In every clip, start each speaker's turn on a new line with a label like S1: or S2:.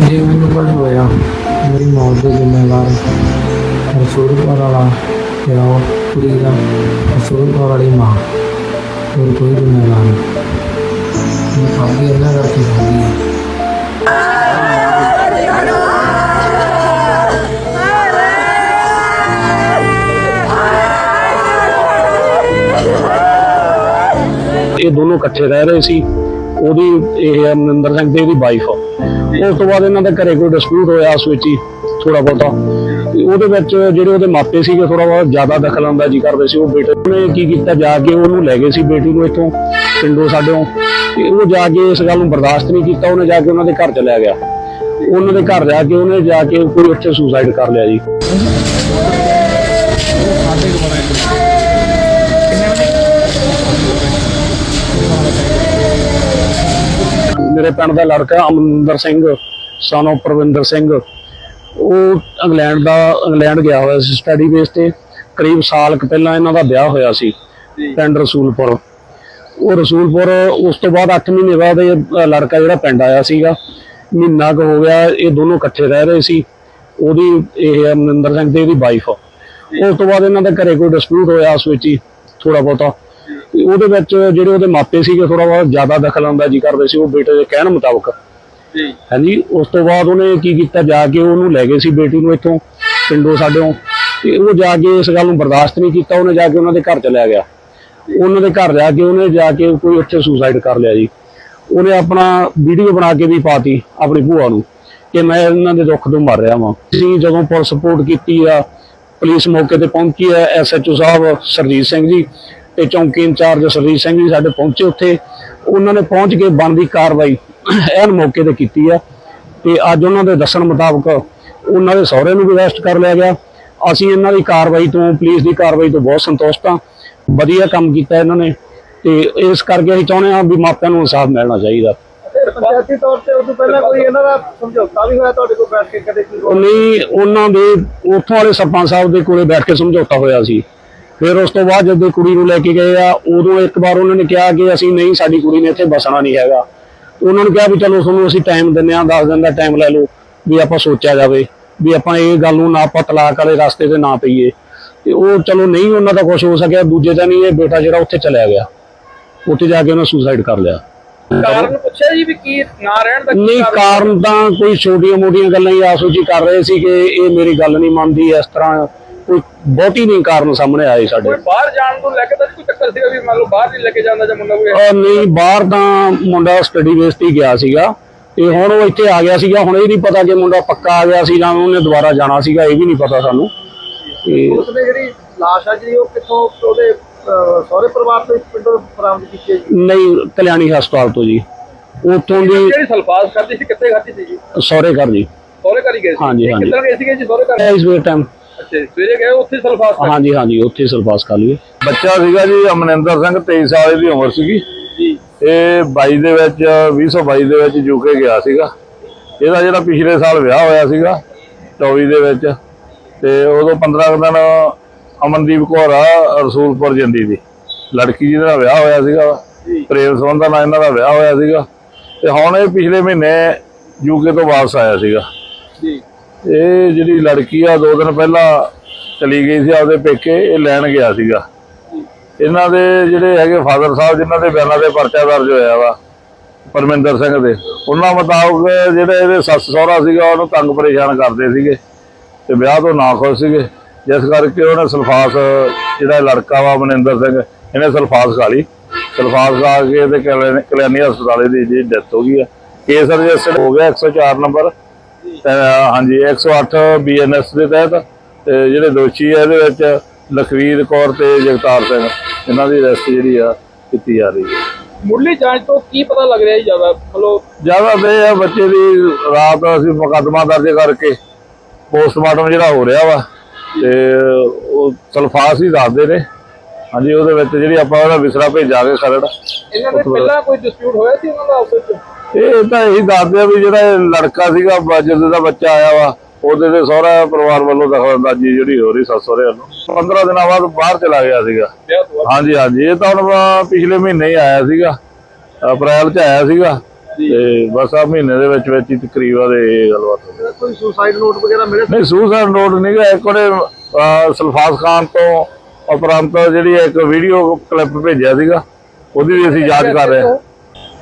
S1: ਜੇ ਮੈਨੂੰ ਕੁਝ ਹੋਇਆ, ਮੇਰੀ ਮੌਤ ਦੇ ਜ਼ਿੰਮੇਵਾਰ ਰਸੂਲਪੁਰ ਵਾਲਾ ਪਿਓ ਕੁੜੀ ਦਾ ਰਸੂਲਪੁਰ ਵਾਲੀ ਮਾਂ, ਹੋਰ ਕੋਈ ਜ਼ਿੰਮੇਵਾਰ ਨਹੀਂ। ਮੈਂ ਭਾਬੀ ਇਹਨਾਂ ਕਰਕੇ ਹੋਈ ਹੈ।
S2: ਇਹ ਦੋਨੋਂ ਇਕੱਠੇ ਰਹਿ ਰਹੇ ਸੀ। ਉਹਦੀ, ਇਹ ਹੈ ਮਨਿੰਦਰ ਸਿੰਘ ਤੇ ਉਹਦੀ ਵਾਈਫ ਉਸ ਤੋਂ ਬਾਅਦ ਇਹਨਾਂ ਦੇ ਘਰੇ ਕੋਈ ਡਿਸਪਿਊਟ ਹੋਇਆ ਉਸ ਵਿੱਚ ਹੀ ਥੋੜਾ ਬਹੁਤਾ। ਉਹਦੇ ਵਿੱਚ ਜਿਹੜੇ ਉਹਦੇ ਮਾਪੇ ਸੀਗੇ ਥੋੜਾ ਬਹੁਤ ਜ਼ਿਆਦਾ ਦਖਲ ਅੰਦਾਜ਼ੀ ਕਰਦੇ ਸੀ। ਉਹ ਬੇਟੇ ਨੇ ਕੀ ਕੀਤਾ ਜਾ ਕੇ ਉਹਨੂੰ ਲੈ ਗਏ ਸੀ ਬੇਟੀ ਨੂੰ ਇੱਥੋਂ ਪਿੰਡੋਂ ਸਾਡੇੋਂ ਤੇ ਉਹ ਜਾ ਕੇ ਇਸ ਗੱਲ ਨੂੰ ਬਰਦਾਸ਼ਤ ਨਹੀਂ ਕੀਤਾ ਉਹਨੇ ਜਾ ਕੇ ਉਹਨਾਂ ਦੇ ਘਰ ਚਲਿਆ ਗਿਆ। ਉਹਨਾਂ ਦੇ ਘਰ ਜਾ ਕੇ ਉਹਨੇ ਜਾ ਕੇ ਕੋਈ ਉੱਥੇ ਸੁਸਾਈਡ ਕਰ ਲਿਆ ਜੀ। ਮੇਰੇ ਪਿੰਡ ਦਾ ਲੜਕਾ ਅਮਰਿੰਦਰ ਸਿੰਘ of ਪ੍ਰਵਿੰਦਰ ਸਿੰਘ। ਉਹ ਇੰਗਲੈਂਡ ਦਾ ਇੰਗਲੈਂਡ ਗਿਆ ਹੋਇਆ ਸੀ ਸਟੱਡੀ ਬੇਸ ਤੇ। ਕਰੀਬ ਸਾਲ ਕੁ ਪਹਿਲਾਂ ਇਹਨਾਂ ਦਾ ਵਿਆਹ ਹੋਇਆ ਸੀ ਪਿੰਡ ਰਸੂਲਪੁਰ। ਉਹ ਰਸੂਲਪੁਰ ਉਸ ਤੋਂ ਬਾਅਦ 8 ਮਹੀਨੇ ਬਾਅਦ ਇਹ ਲੜਕਾ ਜਿਹੜਾ ਪਿੰਡ ਆਇਆ ਸੀਗਾ। ਮਹੀਨਾ ਕੁ ਹੋ ਗਿਆ ਇਹ ਦੋਨੋਂ ਇਕੱਠੇ ਰਹਿ ਰਹੇ ਸੀ। ਉਹਦੀ ਇਹ ਹੈ ਮਨਿੰਦਰ ਸਿੰਘ ਤੇ ਇਹਦੀ ਵਾਈਫ ਉਸ ਤੋਂ ਬਾਅਦ ਇਹਨਾਂ ਦੇ ਘਰੇ ਕੋਈ ਡਿਸਪਿਊਟ ਹੋਇਆ ਉਸ ਵਿੱਚ ਹੀ ਥੋੜਾ ਬਹੁਤਾ। ਉਹਦੇ ਵਿੱਚ ਜਿਹੜੇ ਉਹਦੇ ਮਾਪੇ ਸੀਗੇ ਥੋੜਾ ਬਹੁਤ ਜ਼ਿਆਦਾ ਦਖਲ ਅੰਦਾਜ਼ੀ ਕਰਦੇ ਸੀ ਉਹ ਬੇਟੇ ਦੇ ਕਹਿਣ ਮੁਤਾਬਕ।
S3: ਜੀ।
S2: ਹਾਂਜੀ ਉਸ ਤੋਂ ਬਾਅਦ ਉਹਨੇ ਕੀ ਕੀਤਾ ਜਾ ਕੇ ਉਹਨੂੰ ਲੈ ਗਏ ਸੀ ਬੇਟੀ ਨੂੰ ਇੱਥੋਂ ਪਿੰਡੋਂ ਸਾਡੇੋਂ ਤੇ ਉਹ ਜਾ ਕੇ ਇਸ ਗੱਲ ਨੂੰ ਬਰਦਾਸ਼ਤ ਨਹੀਂ ਕੀਤਾ ਉਹਨੇ ਜਾ ਕੇ ਉਹਨਾਂ ਦੇ ਘਰ ਚਲਿਆ ਗਿਆ। ਉਹਨਾਂ ਦੇ ਘਰ ਜਾ ਕੇ ਉਹਨੇ ਜਾ ਕੇ ਕੋਈ ਉੱਥੇ ਸੁਸਾਈਡ ਕਰ ਲਿਆ ਜੀ। ਉਹਨੇ ਆਪਣਾ ਵੀਡੀਓ ਬਣਾ ਕੇ ਵੀ ਪਾਤੀ ਆਪਣੀ ਭੂਆ ਨੂੰ ਕਿ ਮੈਂ ਇਹਨਾਂ ਦੇ ਦੁੱਖ ਤੋਂ ਮਰ ਰਿਹਾ ਵਾਂ। ਅਸੀਂ ਜਦੋਂ ਪੁਲਿਸ ਸਪੋਰਟ ਕੀਤੀ ਆ ਪੁਲਿਸ ਮੌਕੇ ਤੇ ਪਹੁੰਚੀ ਹੈ ਐਸਐਚਓ ਸਾਹਿਬ ਸਰਜੀਤ ਸਿੰਘ ਜੀ ਤੇ ਚੌਂਕੀ ਇੰਚਾਰਜ ਸਰਜੀਤ ਸਿੰਘ ਜੀ ਸਾਡੇ ਪਹੁੰਚੇ ਉੱਥੇ। ਉਹਨਾਂ ਨੇ ਪਹੁੰਚ ਕੇ ਬਣਦੀ ਕਾਰਵਾਈ ਐਨ ਮੌਕੇ ਤੇ ਕੀਤੀ ਆ ਤੇ ਅੱਜ ਉਹਨਾਂ ਦੇ ਦੱਸਣ ਮੁਤਾਬਕ ਉਹਨਾਂ ਦੇ ਸਹੁਰੇ ਨੂੰ ਵੀ ਅਰੈਸਟ ਕਰ ਲਿਆ ਗਿਆ। ਅਸੀਂ ਇਹਨਾਂ ਦੀ ਕਾਰਵਾਈ ਤੋਂ ਪੁਲਿਸ ਦੀ ਕਾਰਵਾਈ ਤੋਂ ਬਹੁਤ ਸੰਤੁਸ਼ਟ ਹਾਂ ਵਧੀਆ ਕੰਮ ਕੀਤਾ ਇਹਨਾਂ ਨੇ ਤੇ ਇਸ ਕਰਕੇ ਅਸੀਂ ਚਾਹੁੰਦੇ ਹਾਂ ਵੀ ਮਾਪਿਆਂ ਨੂੰ ਇਨਸਾਫ ਮਿਲਣਾ ਚਾਹੀਦਾ।
S3: ਪੰਚਾਇਤੀ ਤੌਰ ਤੇ ਉਦੋਂ ਪਹਿਲਾਂ ਕੋਈ ਇਹਨਾਂ ਦਾ ਸਮਝੌਤਾ ਵੀ ਹੋਇਆ ਤੁਹਾਡੇ ਕੋਲ ਬੈਠ ਕੇ ਕਦੇ ਕੋਈ
S2: ਨਹੀਂ ਉਹਨਾਂ ਦੇ ਉੱਥੋਂ ਵਾਲੇ ਸਰਪੰਚ ਸਾਹਿਬ ਦੇ ਕੋਲੇ ਬੈਠ ਕੇ ਸਮਝੌਤਾ ਹੋਇਆ ਸੀ। ਫਿਰ ਉਸ ਤੋਂ ਬਾਅਦ ਜਦੋਂ ਕੁੜੀ ਨੂੰ ਲੈ ਕੇ ਗਏ ਆ ਉਦੋਂ ਇੱਕ ਵਾਰ ਉਹਨਾਂ ਨੇ ਕਿਹਾ ਕਿ ਅਸੀਂ ਨਹੀਂ ਸਾਡੀ ਕੁੜੀ ਨੇ ਇੱਥੇ ਬਸਣਾ ਨਹੀਂ ਹੈਗਾ। ਉਹਨਾਂ ਨੂੰ ਕਿਹਾ ਵੀ ਚਲੋ ਤੁਹਾਨੂੰ ਅਸੀਂ ਟਾਈਮ ਦਿੰਦੇ ਹਾਂ 10 ਦਿਨ ਦਾ ਟਾਈਮ ਲੈ ਲਓ ਵੀ ਆਪਾਂ ਸੋਚਿਆ ਜਾਵੇ ਵੀ ਆਪਾਂ ਇਹ ਗੱਲ ਨੂੰ ਨਾ ਆਪਾਂ ਤਲਾਕ ਵਾਲੇ ਰਸਤੇ ਤੇ ਨਾ ਪਈਏ। ਤੇ ਉਹ ਚਲੋ ਨਹੀਂ ਉਹਨਾਂ ਦਾ ਕੁਝ ਹੋ ਸਕਿਆ ਦੂਜੇ ਦਿਨ ਹੀ ਇਹ ਬੇਟਾ ਜਿਹੜਾ ਉੱਥੇ ਚਲਿਆ ਗਿਆ। ਉੱਥੇ ਜਾ ਕੇ ਉਹਨੇ ਸੁਸਾਈਡ ਕਰ ਲਿਆ।
S3: ਕਾਰਨ ਪੁੱਛਿਆ ਜੀ ਵੀ ਕੀ ਨਾ ਰਹਿਣ ਦਾ
S2: ਨਹੀਂ ਕਾਰਨ? ਤਾਂ ਕੋਈ ਛੋਟੀਆਂ ਮੋਟੀਆਂ ਗੱਲਾਂ ਹੀ ਆਸੂ ਜੀ ਕਰ ਰਹੇ ਸੀ ਕਿ ਇਹ ਮੇਰੀ ਗੱਲ ਨਹੀਂ ਮੰਨਦੀ ਇਸ ਤਰ੍ਹਾਂ ਕੋਈ ਬਹੁਤੀ ਨਹੀਂ ਕਾਰਨ ਸਾਹਮਣੇ ਆਏ ਸਾਡੇ।
S3: ਕੋਈ ਬਾਹਰ ਜਾਣ ਨੂੰ ਲੈ ਕੇ ਤਾਂ ਕੋਈ ਚੱਕਰ ਸੀਗਾ ਵੀ ਮੰਨ ਲਓ ਬਾਹਰ ਨਹੀਂ ਲੈ ਕੇ ਜਾਂਦਾ ਜਾਂ ਮੁੰਡਾ ਕੋਈ
S2: ਅਹ ਨਹੀਂ ਬਾਹਰ ਤਾਂ ਮੁੰਡਾ ਸਟੱਡੀ ਬੇਸ ਤੇ ਹੀ ਗਿਆ ਸੀਗਾ। ਤੇ ਹੁਣ ਉਹ ਇੱਥੇ ਆ ਗਿਆ ਸੀਗਾ ਹੁਣ ਇਹ ਨਹੀਂ ਪਤਾ ਕਿ ਮੁੰਡਾ ਪੱਕਾ ਆ ਗਿਆ ਸੀ ਜਾਂ ਉਹਨੇ ਦੁਬਾਰਾ ਜਾਣਾ ਸੀਗਾ ਇਹ ਵੀ ਨਹੀਂ ਪਤਾ ਸਾਨੂੰ। ਤੇ
S3: ਉਸਨੇ ਜਿਹੜੀ ਲਾਸ਼ ਆ ਜਿਹੜੀ ਉਹ ਕਿੱਥੋਂ ਉਹਦੇ ਅਹ, ਸਹੁਰੇ ਪਰਿਵਾਰ ਤੋਂ ਪਿੰਡੋਂ ਬਰਾਮਦ ਕੀਤੀ ਹੈ ਜੀ?
S2: ਨਹੀਂ ਕਲਿਆਣੀ ਹਸਪਤਾਲ ਤੋਂ ਜੀ। ਉੱਥੋਂ ਦੀ
S3: ਜਿਹੜੀ ਸਲਫਾਸ ਕਰਦੀ ਸੀ ਕਿੱਥੇ ਖਾਦੀ ਸੀ ਜੀ?
S2: ਸਹੁਰੇ ਘਰ ਜੀ।
S3: ਸਹੁਰੇ ਘਰ ਹੀ ਗਏ ਸੀ।
S2: ਹਾਂਜੀ, ਹਾਂਜੀ।
S3: ਕਿੱਧਰ ਗਏ ਸੀਗੇ ਜੀ ਸਹੁਰੇ ਘਰ?
S2: ਇਸ ਵੇਰ ਟਾਈਮ
S3: ਅੱਛਾ ਜੀ, ਸਵੇਰੇ ਗਏ ਉੱਥੇ ਸਲਫਾਸ ਕਰ
S2: ਹਾਂਜੀ ਹਾਂਜੀ ਉੱਥੇ ਸਰਪਾਸ ਕਰ ਲਈਏ।
S4: ਬੱਚਾ ਸੀਗਾ ਜੀ ਅਮਨਿੰਦਰ ਸਿੰਘ 23 ਸਾਲ ਦੀ ਉਮਰ ਸੀਗੀ।
S3: ਜੀ।
S4: ਇਹ 22 ਦੇ ਵਿੱਚ 2022 ਦੇ ਵਿੱਚ ਯੂਕੇ ਗਿਆ ਸੀਗਾ। ਇਹਦਾ ਜਿਹੜਾ ਪਿਛਲੇ ਸਾਲ ਵਿਆਹ ਹੋਇਆ ਸੀਗਾ 24 ਦੇ ਵਿੱਚ। ਤੇ ਉਦੋਂ 15 ਕੁ ਦਿਨ ਅਮਨਦੀਪ ਕੌਰ ਆ ਰਸੂਲਪੁਰ ਜੰਦੀ ਦੀ। ਲੜਕੀ ਜਿਹਦੇ ਨਾਲ ਵਿਆਹ ਹੋਇਆ ਸੀਗਾ ਪ੍ਰੇਮ ਸੰਬੰਧਾਂ ਨਾਲ ਇਹਨਾਂ ਦਾ ਵਿਆਹ ਹੋਇਆ ਸੀਗਾ। ਤੇ ਹੁਣ ਇਹ ਪਿਛਲੇ ਮਹੀਨੇ ਯੂਕੇ ਤੋਂ ਵਾਪਸ ਆਇਆ ਸੀਗਾ।
S3: ਜੀ।
S4: ਇਹ ਜਿਹੜੀ ਲੜਕੀ ਆ, ਦੋ ਦਿਨ ਪਹਿਲਾਂ ਚਲੀ ਗਈ ਸੀ ਆਪਦੇ ਪੇਕੇ, ਇਹ ਲੈਣ ਗਿਆ ਸੀਗਾ। ਇਹਨਾਂ ਦੇ ਜਿਹੜੇ ਹੈਗੇ ਫਾਦਰ ਸਾਹਿਬ, ਜਿਨ੍ਹਾਂ ਦੇ ਬਿਆਨਾਂ 'ਤੇ ਪਰਚਾ ਦਰਜ ਹੋਇਆ ਵਾ, ਪਰਮਿੰਦਰ ਸਿੰਘ ਦੇ, ਉਹਨਾਂ ਮੁਤਾਬਕ ਜਿਹੜੇ ਇਹਦੇ ਸੱਸ ਸਹੁਰਾ ਸੀਗਾ, ਉਹਨੂੰ ਤੰਗ ਪਰੇਸ਼ਾਨ ਕਰਦੇ ਸੀਗੇ ਤੇ ਵਿਆਹ ਤੋਂ ਨਾ ਖੁਸ਼ ਸੀਗੇ। ਜਿਸ ਕਰਕੇ ਉਹਨੇ ਸਲਫਾਸ, ਜਿਹੜਾ ਲੜਕਾ ਵਾ ਮਨਿੰਦਰ ਸਿੰਘ, ਇਹਨੇ ਸਲਫਾਸ ਖਾ ਲਈ। ਸਲਫਾਸ ਖਾ ਕੇ ਤੇ ਕਲਿਆਣੀ ਕਲਿਆਣੀ ਹਸਪਤਾਲੇ ਦੀ ਜੀ ਡੈਥ ਹੋ ਗਈ ਆ। ਕੇਸ ਰਜਿਸਟਰ ਹੋ ਗਿਆ 104 ਨੰਬਰ। ਤੇ ਹਾਂਜੀ 108 ਬੀਐਨਐਸ ਦੇ ਤਹਿਤ ਤੇ ਜਿਹੜੇ ਦੋਸ਼ੀ ਆ ਇਹਦੇ ਵਿੱਚ ਲਖਵੀਰ ਕੌਰ ਤੇ ਜਗਤਾਰ ਸਿੰਘ ਇਹਨਾਂ ਦੀ ਅਰੈਸਟ ਜਿਹੜੀ ਆ ਕੀਤੀ ਜਾ ਰਹੀ ਹੈ।
S3: ਮੁੱਢਲੀ ਜਾਂਚ ਤੋਂ ਕੀ ਪਤਾ ਲੱਗ ਰਿਹਾ ਜੀ ਜ਼ਿਆਦਾ? ਮਤਲਬ
S4: ਜ਼ਿਆਦਾ ਤੇ ਆ ਬੱਚੇ ਦੀ ਰਾਤ ਅਸੀਂ ਮੁਕੱਦਮਾ ਦਰਜ ਕਰਕੇ ਪੋਸਟਮਾਰਟਮ ਜਿਹੜਾ ਹੋ ਰਿਹਾ ਵਾ ਤੇ ਉਹ ਸਲਫਾਸ ਹੀ ਦੱਸਦੇ ਨੇ। ਹਾਂਜੀ ਉਹਦੇ ਵਿੱਚ ਜਿਹੜੀ ਆਪਾਂ ਉਹਦਾ ਵਿਸਰਾ ਭੇਜਾਂਗੇ ਖਰੜ
S3: ਇਹਨਾਂ ਦੇ ਪਹਿਲਾਂ ਕੋਈ ਡਿਸਪਿਊਟ ਹੋਇਆ ਸੀ ਉਹਨਾਂ ਦਾ ਆਪਸ ਵਿੱਚ?
S4: ਇਹ ਤਾਂ ਇਹੀ ਦੱਸਦੇ ਆ ਵੀ ਜਿਹੜਾ ਇਹ ਲੜਕਾ ਸੀਗਾ ਜਦੋਂ ਦਾ ਬੱਚਾ ਆਇਆ ਵਾ ਉਹਦੇ ਤੇ ਸਹੁਰਾ ਪਰਿਵਾਰ ਵੱਲੋਂ ਦਖਲਅੰਦਾਜ਼ੀ ਜਿਹੜੀ ਹੋ ਰਹੀ ਸੱਸ ਸਹੁਰੇ ਵੱਲੋਂ 15 ਦਿਨਾਂ ਬਾਅਦ ਬਾਹਰ ਚਲਾ ਗਿਆ ਸੀਗਾ। ਹਾਂਜੀ ਹਾਂਜੀ ਇਹ ਤਾਂ ਹੁਣ ਪਿਛਲੇ ਮਹੀਨੇ ਹੀ ਆਇਆ ਸੀਗਾ। ਅਪ੍ਰੈਲ ਚ ਆਇਆ ਸੀਗਾ। ਤੇ ਬਸ ਆ ਮਹੀਨੇ ਦੇ ਵਿੱਚ ਵਿੱਚ ਹੀ ਤਕਰੀਬਨ ਇਹ ਗੱਲਬਾਤ ਹੋ ਗਈ।
S3: ਕੋਈ ਸੁਸਾਈਡ ਨੋਟ ਵਗੈਰਾ ਮਿਲੇ?
S4: ਨਹੀਂ ਸੂਸਾਈਡ ਨੋਟ ਨਹੀਂ ਗਾ ਇੱਕ ਉਹਨੇ ਸਲਫਾਸ ਖਾਨ ਤੋਂ ਉਪਰੰਤ ਜਿਹੜੀ ਇੱਕ ਵੀਡੀਓ ਕਲਿੱਪ ਭੇਜਿਆ ਸੀਗਾ ਉਹਦੀ ਵੀ ਅਸੀਂ ਜਾਂਚ ਕਰ ਰਹੇ ਹਾਂ।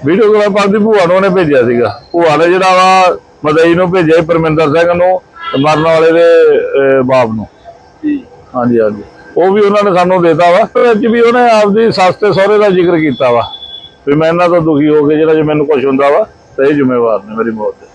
S4: ਵੀਡੀਓਗ੍ਰਾਫਰ ਦੀ ਭੂਆ ਨੂੰ ਉਹਨੇ ਭੇਜਿਆ ਸੀਗਾ। ਭੂਆ ਨੇ ਜਿਹੜਾ ਵਾ ਮਦਈ ਨੂੰ ਭੇਜਿਆ ਪਰਮਿੰਦਰ ਸਿੰਘ ਨੂੰ ਮਰਨ ਵਾਲੇ ਦੇ ਬਾਪ ਨੂੰ। ਹਾਂਜੀ ਹਾਂਜੀ। ਉਹ ਵੀ ਉਹਨਾਂ ਨੇ ਸਾਨੂੰ ਦੇਤਾ ਵਾ। ਤੇ ਵਿੱਚ ਵੀ ਉਹਨੇ ਆਪਦੀ ਸੱਸ ਤੇ ਸਹੁਰੇ ਦਾ ਜ਼ਿਕਰ ਕੀਤਾ ਵਾ। ਵੀ ਮੈਂ ਇਹਨਾਂ ਤੋਂ ਦੁਖੀ ਹੋ ਕੇ ਜਿਹੜਾ ਜੇ ਮੈਨੂੰ ਕੁਝ ਹੁੰਦਾ ਵਾ, ਤੇ ਇਹ ਜ਼ਿੰਮੇਵਾਰ ਨੇ ਮੇਰੀ ਮੌਤ ਦੇ